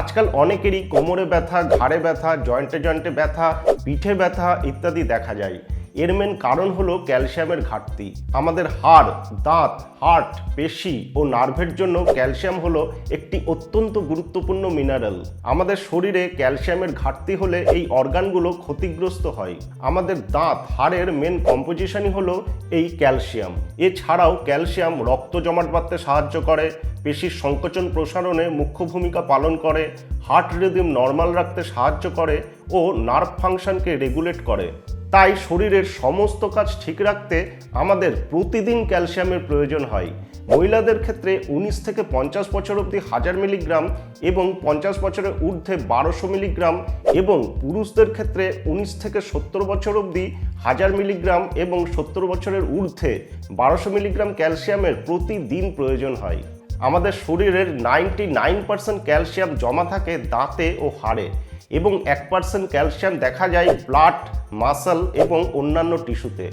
আজকাল অনেকেরই কোমরে ব্যথা ঘাড়ে ব্যথা জয়েন্টে জয়েন্টে ব্যথা পিঠে ব্যথা ইত্যাদি দেখা যায়। এর মেন কারণ হলো ক্যালসিয়ামের ঘাটতি। আমাদের হাড়, দাঁত, হার্ট, পেশি ও নার্ভের জন্য ক্যালসিয়াম হলো একটি অত্যন্ত গুরুত্বপূর্ণ মিনারেল আমাদের শরীরে ক্যালসিয়ামের ঘাটতি হলে এই অর্গানগুলো ক্ষতিগ্রস্ত হয়। আমাদের দাঁত, হাড়ের মেন কম্পোজিশনই হলো এই ক্যালসিয়াম। এছাড়াও ক্যালসিয়াম রক্ত জমাট বাঁধতে সাহায্য করে, পেশির সংকোচন প্রসারণে মুখ্য ভূমিকা পালন করে হার্ট রিদিম নর্মাল রাখতে সাহায্য করে ও নার্ভ ফাংশনকে রেগুলেট করে। তাই শরীরের সমস্ত কাজ ঠিক রাখতে আমাদের প্রতিদিন ক্যালসিয়ামের প্রয়োজন হয়। মহিলাদের ক্ষেত্রে উনিশ থেকে পঞ্চাশ বছর অবধি হাজার মিলিগ্রাম এবং পঞ্চাশ বছরের ঊর্ধ্বে বারোশো মিলিগ্রাম এবং পুরুষদের ক্ষেত্রে উনিশ থেকে সত্তর বছর অবধি হাজার মিলিগ্রাম এবং সত্তর বছরের ঊর্ধ্বে বারোশো মিলিগ্রাম ক্যালসিয়ামের প্রতিদিন প্রয়োজন হয়। আমাদের শরীরের নাইনটি নাইন পার্সেন্ট ক্যালসিয়াম জমা থাকে দাঁতে ও হাড়ে। এবং এক পার্সেন্ট ক্যালসিয়াম দেখা যায় ব্লাড, মাসল এবং অন্যান্য টিস্যুতে।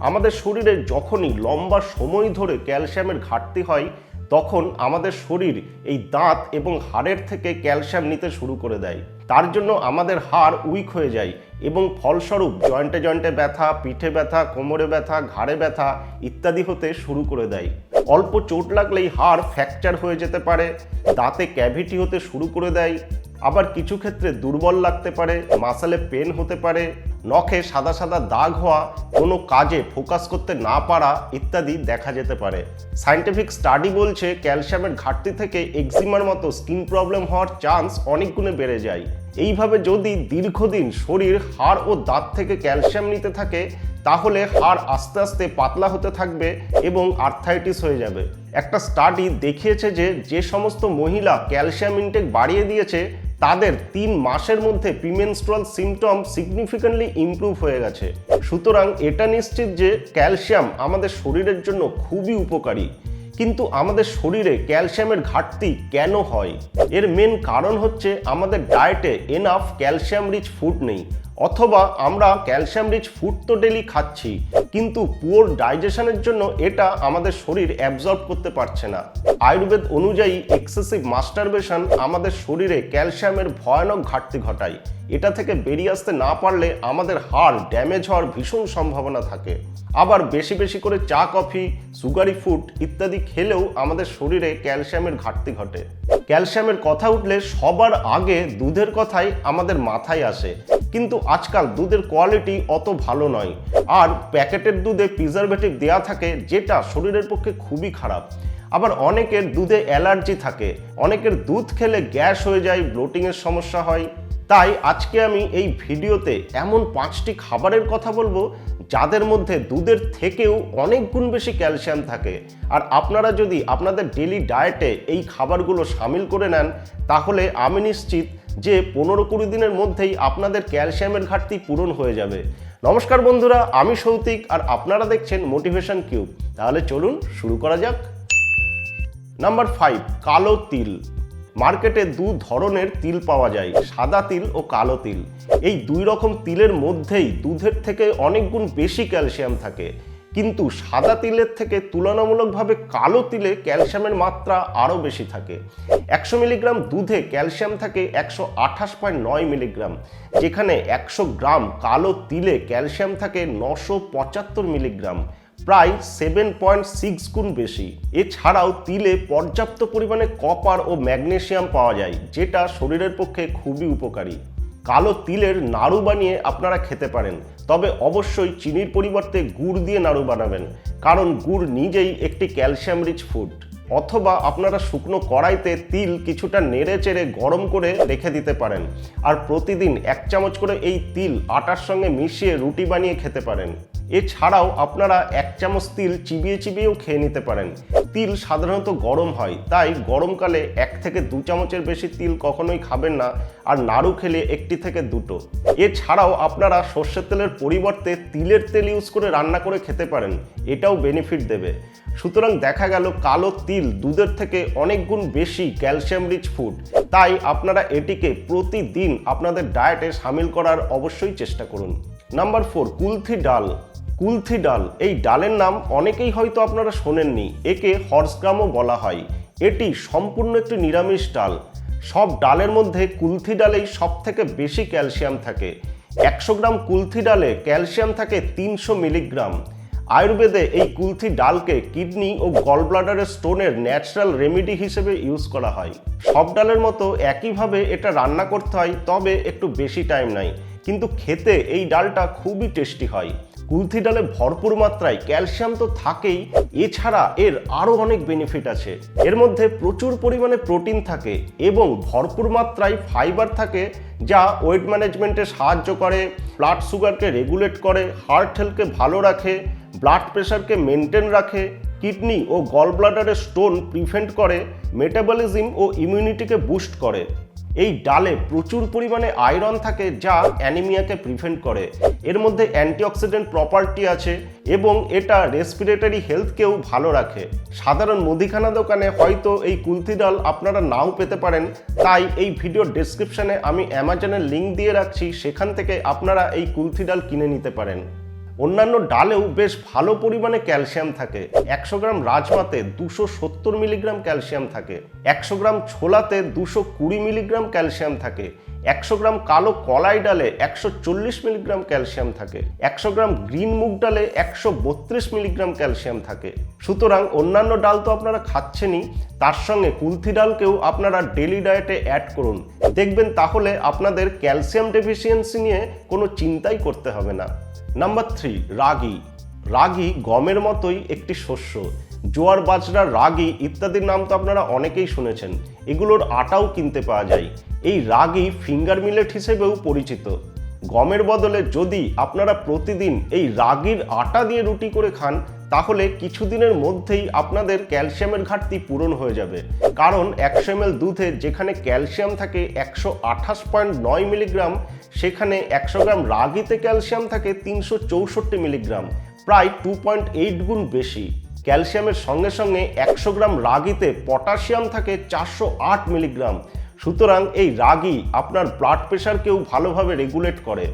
আমাদের শরীরে যখনই লম্বা সময় ধরে ক্যালসিয়ামের ঘাটতি হয়, তখন আমাদের শরীর এই দাঁত এবং হাড়ের থেকে ক্যালসিয়াম নিতে শুরু করে দেয়। তার জন্য আমাদের হাড় উইক হয়ে যায় এবং ফলস্বরূপ জয়েন্টে জয়েন্টে ব্যথা, পিঠে ব্যথা, কোমরে ব্যথা, ঘাড়ে ব্যথা ইত্যাদি হতে শুরু করে দেয়। অল্প চোট লাগলেই হাড় ফ্র্যাকচার হয়ে যেতে পারে, দাঁতে ক্যাভিটি হতে শুরু করে দেয় আবার কিছু ক্ষেত্রে দুর্বল লাগতে পারে, মাসালে পেন হতে পারে, নখে সাদা সাদা দাগ হওয়া, কোনো কাজে ফোকাস করতে না পারা ইত্যাদি দেখা যেতে পারে। সায়েন্টিফিক স্টাডি বলছে ক্যালসিয়ামের ঘাটতি থেকে এক্সিমার মতো স্কিন প্রবলেম হওয়ার চান্স অনেক গুণে বেড়ে যায়। এইভাবে যদি দীর্ঘদিন শরীর, হাড় ও দাঁত থেকে ক্যালসিয়াম নিতে থাকে, তাহলে হাড় আস্তে আস্তে পাতলা হতে থাকবে এবং আর্থাইটিস হয়ে যাবে। একটা স্টাডি দেখিয়েছে যে যে সমস্ত মহিলা ক্যালসিয়াম ইনটেক বাড়িয়ে দিয়েছে তাদের তিন মাসের মধ্যে প্রিমেনস্ট্রাল সিমটম সিগনিফিক্যান্টলি ইম্প্রুভ হয়ে গেছে। সুতরাং এটা নিশ্চিত যে ক্যালসিয়াম আমাদের শরীরের জন্য খুবই উপকারী। কিন্তু আমাদের শরীরে ক্যালসিয়ামের ঘাটতি কেন হয়? এর মেন কারণ হচ্ছে আমাদের ডায়েটে এনাফ ক্যালসিয়াম রিচ ফুড নেই। অথবা আমরা ক্যালসিয়াম রিচ ফুড তো ডেলি খাচ্ছি, কিন্তু পুয়োর ডাইজেশনের জন্য এটা আমাদের শরীর অ্যাবজর্ব করতে পারছে না। আয়ুর্বেদ অনুযায়ী এক্সেসিভ মাস্টারবেশন আমাদের শরীরে ক্যালসিয়ামের ভয়ানক ঘাটতি ঘটায়। এটা থেকে বেরিয়ে আসতে না পারলে আমাদের হাড় ড্যামেজ হওয়ার ভীষণ সম্ভাবনা থাকে। আবার বেশি বেশি করে চা, কফি সুগারি ফুড ইত্যাদি খেলেও আমাদের শরীরে ক্যালসিয়ামের ঘাটতি ঘটে। ক্যালসিয়ামের কথা উঠলে সবার আগে দুধের কথাই আমাদের মাথায় আসে। কিন্তু আজকাল দুধের কোয়ালিটি অত ভালো নয়। আর প্যাকেটের দুধে প্রিজারভেটিভ দেওয়া থাকে যেটা শরীরের পক্ষে খুবই খারাপ। আবার অনেকের দুধে অ্যালার্জি থাকে। অনেকের দুধ খেলে গ্যাস হয়ে যায় ব্লোটিংয়ের সমস্যা হয়। তাই আজকে আমি এই ভিডিওতে এমন পাঁচটি খাবারের কথা বলব যাদের মধ্যে দুধের থেকেও অনেক গুণ বেশি ক্যালসিয়াম থাকে। আর আপনারা যদি আপনাদের ডেলি ডায়েটে এই খাবারগুলো সামিল করে নেন, তাহলে আমি নিশ্চিত যে পনেরো কুড়ি দিনের মধ্যেই আপনাদের ক্যালসিয়ামের ঘাটতি পূরণ হয়ে যাবে। নমস্কার বন্ধুরা, আমি সৌতিক আর আপনারা দেখছেন মোটিভেশন কিউব তাহলে চলুন শুরু করা যাক। নাম্বার ফাইভ কালো তিল। মার্কেটে দু ধরনের তিল পাওয়া যায়, সাদা তিল ও কালো তিল। এই দুই রকম তিলের মধ্যেই দুধের থেকে অনেক গুণ বেশি ক্যালসিয়াম থাকে। কিন্তু সাদা তিলের থেকে তুলনামূলকভাবে কালো তিলে ক্যালসিয়ামের মাত্রা আরও বেশি থাকে। একশো মিলিগ্রাম দুধে ক্যালসিয়াম থাকে একশো আঠাশ পয়েন্ট নয় মিলিগ্রাম, যেখানে একশো গ্রাম কালো তিলে ক্যালসিয়াম থাকে নশো পঁচাত্তর মিলিগ্রাম, প্রায় সেভেন পয়েন্ট সিক্স গুণ বেশি। এছাড়াও তিলে পর্যাপ্ত পরিমাণে কপার ও ম্যাগনেশিয়াম পাওয়া যায়, যেটা শরীরের পক্ষে খুবই উপকারী। কালো তিলের নাড়ু বানিয়ে আপনারা খেতে পারেন। তবে অবশ্যই চিনির পরিবর্তে গুড় দিয়ে নাড়ু বানাবেন। কারণ গুড় নিজেই একটি ক্যালসিয়াম রিচ ফুড। অথবা আপনারা শুকনো কড়াইতে তিল কিছুটা নেড়ে চেড়ে গরম করে রেখে দিতে পারেন। আর প্রতিদিন এক চামচ করে এই তিল আটার সঙ্গে মিশিয়ে রুটি বানিয়ে খেতে পারেন। এছাড়াও আপনারা এক চামচ তিল চিবিয়ে চিবিয়েও খেয়ে নিতে পারেন। তিল সাধারণত গরম হয়, তাই গরমকালে এক থেকে দু চামচের বেশি তিল কখনোই খাবেন না, আর নাড়ু খেলে একটি থেকে দুটো। এছাড়াও আপনারা সর্ষের তেলের পরিবর্তে তিলের তেল ইউজ করে রান্না করে খেতে পারেন, এটাও বেনিফিট দেবে। সুতরাং দেখা গেল কালো তিল দুধের থেকে অনেক গুণ বেশি ক্যালসিয়াম রিচ ফুড, তাই আপনারা এটিকে প্রতিদিন আপনাদের ডায়েটে সামিল করার অবশ্যই চেষ্টা করুন। নাম্বার ফোর, কুলথি ডাল। কুলথি ডাল। এই ডালের নাম অনেকেই হয়তো আপনারা শোনেননি। একে হর্সগ্রামও বলা হয়। এটি সম্পূর্ণ একটি নিরামিষ ডাল। সব ডালের মধ্যে কুলথি ডালেই সব থেকে বেশি ক্যালসিয়াম থাকে। একশো গ্রাম কুলথি ডালে ক্যালসিয়াম থাকে তিনশো মিলিগ্রাম। আয়ুর্বেদে এই কুলথি ডালকে কিডনি ও গলব্লাডারের স্টোনের ন্যাচারাল রেমেডি হিসেবে ইউজ করা হয়। সব ডালের মতো একইভাবে এটা রান্না করতে হয়, তবে একটু বেশি টাইম নাই। কিন্তু খেতে এই ডালটা খুবই টেস্টি হয়। কুলথি ডালে ভরপুর মাত্রায় ক্যালসিয়াম তো থাকেই, এছাড়া এর আরও অনেক বেনিফিট আছে। এর মধ্যে প্রচুর পরিমাণে প্রোটিন থাকে এবং ভরপুর মাত্রায় ফাইবার থাকে যা ওয়েট ম্যানেজমেন্টে সাহায্য করে, ব্লাড সুগারকে রেগুলেট করে, হার্ট হেলথকে ভালো রাখে, ব্লাড প্রেশারকে মেনটেন রাখে, কিডনি ও গল ব্লাডারের স্টোন প্রিভেন্ট করে, মেটাবলিজম ও ইমিউনিটিকে বুস্ট করে। এই ডালে প্রচুর পরিমাণে আয়রন থাকে যা অ্যানিমিয়াকে প্রিভেন্ট করে। এর মধ্যে অ্যান্টিঅক্সিডেন্ট প্রপার্টি আছে এবং এটা রেসপিরেটরি হেলথকেও ভালো রাখে। সাধারণ মুদিখানা দোকানে হয়তো এই কুলথি ডাল আপনারা নাও পেতে পারেন। তাই এই ভিডিওর ডেসক্রিপশনে আমি অ্যামাজনের লিঙ্ক দিয়ে রাখছি। সেখান থেকে আপনারা এই কুলথি ডাল কিনে নিতে পারেন। অন্যান্য ডালেও বেশ ভালো পরিমাণে ক্যালসিয়াম থাকে। একশো গ্রাম রাজমাতে দুশো সত্তর মিলিগ্রাম ক্যালসিয়াম থাকে। একশো গ্রাম ছোলাতে দুশো কুড়ি মিলিগ্রাম ক্যালসিয়াম থাকে। একশো গ্রাম কালো কলাই ডালে একশো চল্লিশ মিলিগ্রাম ক্যালসিয়াম থাকে। একশো গ্রাম গ্রিন মুগ ডালে একশো বত্রিশ মিলিগ্রাম ক্যালসিয়াম থাকে। সুতরাং অন্যান্য ডাল তো আপনারা খাচ্ছেনই, তার সঙ্গে কুলথি ডালকেও আপনারা ডেলি ডায়েটে অ্যাড করুন। দেখবেন তাহলে আপনাদের ক্যালসিয়াম ডেফিসিয়েন্সি নিয়ে কোনো চিন্তাই করতে হবে না। নাম্বার থ্রি রাগি। রাগি গমের মতোই একটি শস্য। জোয়ার বাজরা, রাগি ইত্যাদির নাম তো আপনারা অনেকেই শুনেছেন। এগুলোর আটাও কিনতে পাওয়া যায়। এই রাগি ফিঙ্গার মিলেট হিসেবেও পরিচিত। গমের বদলে যদি আপনারা প্রতিদিন এই রাগির আটা দিয়ে রুটি করে খান তাহলে কিছুদিনের মধ্যেই আপনাদের ক্যালসিয়ামের ঘাটতি পূরণ হয়ে যাবে। কারণ একশো এম দুধে যেখানে ক্যালসিয়াম থাকে একশো আঠাশ পয়েন্ট নয় মিলিগ্রাম, সেখানে একশো গ্রাম রাগিতে ক্যালসিয়াম থাকে তিনশো চৌষট্টি মিলিগ্রাম, প্রায় টু পয়েন্ট এইট গুণ বেশি। ক্যালসিয়ামের সঙ্গে সঙ্গে একশো গ্রাম রাগিতে পটাশিয়াম থাকে চারশো আট মিলিগ্রাম। সুতরাং এই রাগি আপনার ব্লাড প্রেশারকেও ভালোভাবে রেগুলেট করে।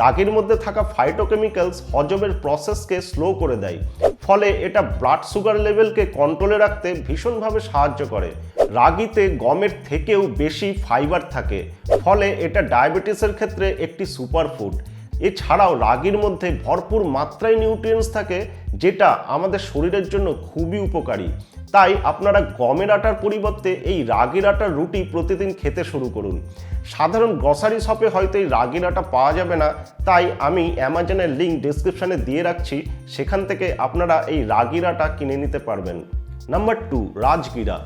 রাগির মধ্যে থাকা ফাইটোকেমিক্যালস হজমের প্রসেসকে স্লো করে দেয়। ফলে এটা ব্লাড সুগার লেভেলকে কন্ট্রোলে রাখতে ভীষণভাবে সাহায্য করে। রাগিতে গমের থেকেও বেশি ফাইবার থাকে। ফলে এটা ডায়াবেটিসের ক্ষেত্রে একটি সুপারফুড এছাড়াও রাগির মধ্যে ভরপুর মাত্রায় নিউট্রিয়েন্টস থাকে, যেটা আমাদের শরীরের জন্য খুবই উপকারী। তাই আপনারা গমের আটার পরিবর্তে এই রাগির আটার রুটি প্রতিদিন খেতে শুরু করুন। সাধারণ গ্রসারি শপে হয়তো এই রাগির আটা পাওয়া যাবে না, তাই আমি অ্যামাজনের লিঙ্ক ডিসক্রিপশানে দিয়ে রাখছি, সেখান থেকে আপনারা এই রাগির আটা কিনে নিতে পারবেন। Number two rajgira.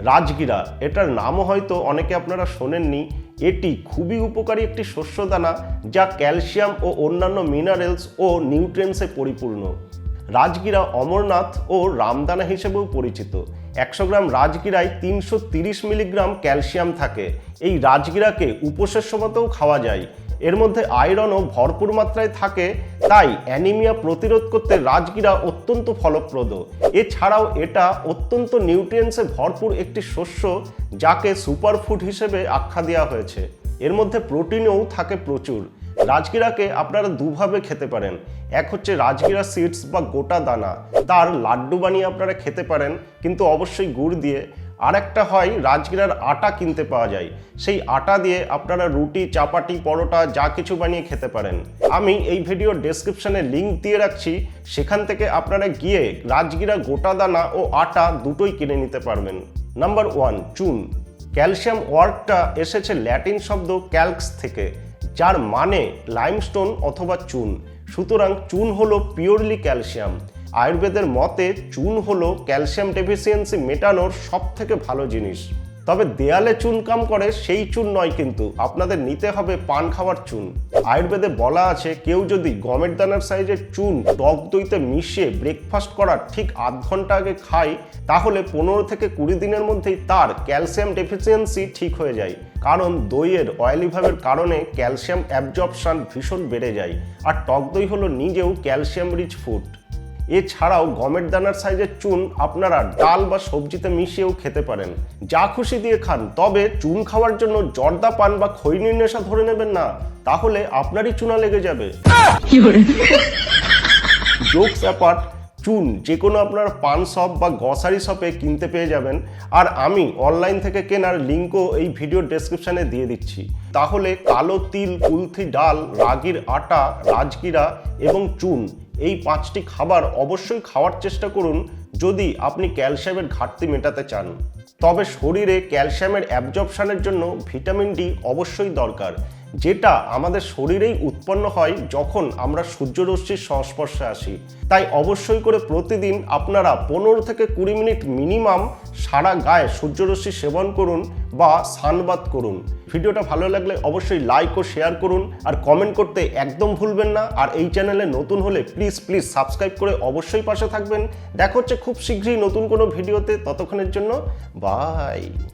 রাজগিরা, এটার নামও হয়তো অনেকে আপনারা শোনেননি, এটি খুবই উপকারী একটি শস্যদানা, যা ক্যালসিয়াম ও অন্যান্য মিনারেলস ও নিউট্রিয়েন্টসে পরিপূর্ণ। রাজগিরা অমরনাথ ও রামদানা হিসেবেও পরিচিত। একশো গ্রাম রাজগিরায় তিনশো তিরিশ মিলিগ্রাম ক্যালসিয়াম থাকে। এই রাজগিরাকে উপসের সময়তেও খাওয়া যায়। এর মধ্যে আয়রনও ভরপুর মাত্রায় থাকে, তাই অ্যানিমিয়া প্রতিরোধ করতে রাজগিরা অত্যন্ত ফলপ্রদ। এছাড়াও এটা অত্যন্ত নিউট্রিয়েন্টসে ভরপুর একটি শস্য, যাকে সুপারফুড হিসেবে আখ্যা দেওয়া হয়েছে। এর মধ্যে প্রোটিনও থাকে প্রচুর। রাজগিরাকে আপনারা দুভাবে খেতে পারেন। এক হচ্ছে রাজগিরা সিডস বা গোটা দানা, তার লাড্ডু বানিয়ে আপনারা খেতে পারেন, কিন্তু অবশ্যই গুড় দিয়ে। আর একটা হয় রাজগিরার আটা কিনতে পাওয়া যায়। সেই আটা দিয়ে আপনারা রুটি, চাপাটি, পরোটা, যা কিছু বানিয়ে খেতে পারেন। আমি এই ভিডিওর ডেসক্রিপশানে লিঙ্ক দিয়ে রাখছি। সেখান থেকে আপনারা গিয়ে রাজগিরা, গোটা দানা ও আটা দুটোই কিনে নিতে পারবেন। নাম্বার ওয়ান চুন। ক্যালসিয়াম ওয়ার্কটা এসেছে ল্যাটিন শব্দ ক্যালক্স থেকে। যার মানে লাইমস্টোন অথবা চুন। সুতরাং চুন হলো পিওরলি ক্যালসিয়াম আয়ুর্বেদের মতে চুন হলো ক্যালসিয়াম ডেফিসিয়েন্সি মেটানোর সব থেকে ভালো জিনিস। তবে দেয়ালে চুন কাম করে সেই চুন নয় কিন্তু, আপনাদের নিতে হবে পান খাওয়ার চুন। আয়ুর্বেদে বলা আছে, কেউ যদি গমের দানার সাইজের চুন টক দইতে মিশিয়ে ব্রেকফাস্ট করার ঠিক আধ ঘণ্টা আগে খায়, তাহলে পনেরো থেকে কুড়ি দিনের মধ্যেই তার ক্যালসিয়াম ডেফিসিয়েন্সি ঠিক হয়ে যায়। কারণ দইয়ের অয়েলি ভাবের কারণে ক্যালসিয়াম অ্যাবজর্পশন ভীষণ বেড়ে যায়। আর টক দই হলো নিজেও ক্যালসিয়াম রিচ ফুড এছাড়াও গমের দানার সাইজের চুন আপনারা ডাল বা সবজিতে মিশিয়েও খেতে পারেন। যা খুশি দিয়ে খান তবে চুন খাওয়ার জন্য জর্দা পান বা খৈনির নেশা ধরে নেবেন না তাহলে আপনারই চুনা লেগে যাবে। জোকস অ্যাপার্ট চুন, যে কোনো আপনার পান শপ বা গ্রসারি শপে কিনতে পেয়ে যাবেন। আর আমি অনলাইন থেকে কেনার লিঙ্কও এই ভিডিও ডেসক্রিপশানে দিয়ে দিচ্ছি। তাহলে কালো তিল, কুলথি ডাল, রাগির আটা, রাজগিরা এবং চুন, এই পাঁচটি খাবার অবশ্যই খাওয়ার চেষ্টা করুন যদি আপনি ক্যালসিয়ামের ঘাটতি মেটাতে চান। তবে শরীরে ক্যালসিয়ামের অ্যাবজর্পশনের জন্য ভিটামিন ডি অবশ্যই দরকার। যেটা আমাদের শরীরেই উৎপন্ন হয় যখন আমরা সূর্যরশ্মির সংস্পর্শে আসি। তাই অবশ্যই করে প্রতিদিন আপনারা পনেরো থেকে কুড়ি মিনিট মিনিমাম সারা গায়ে সূর্যরশ্মি সেবন করুন বা সানবাদ করুন। ভিডিওটা ভালো লাগলে অবশ্যই লাইক ও শেয়ার করুন আর কমেন্ট করতে একদম ভুলবেন না। আর এই চ্যানেলে নতুন হলে প্লিজ প্লিজ সাবস্ক্রাইব করে অবশ্যই পাশে থাকবেন। দেখা হচ্ছে খুব শীঘ্রই নতুন কোনো ভিডিওতে। ততক্ষণের জন্য বাই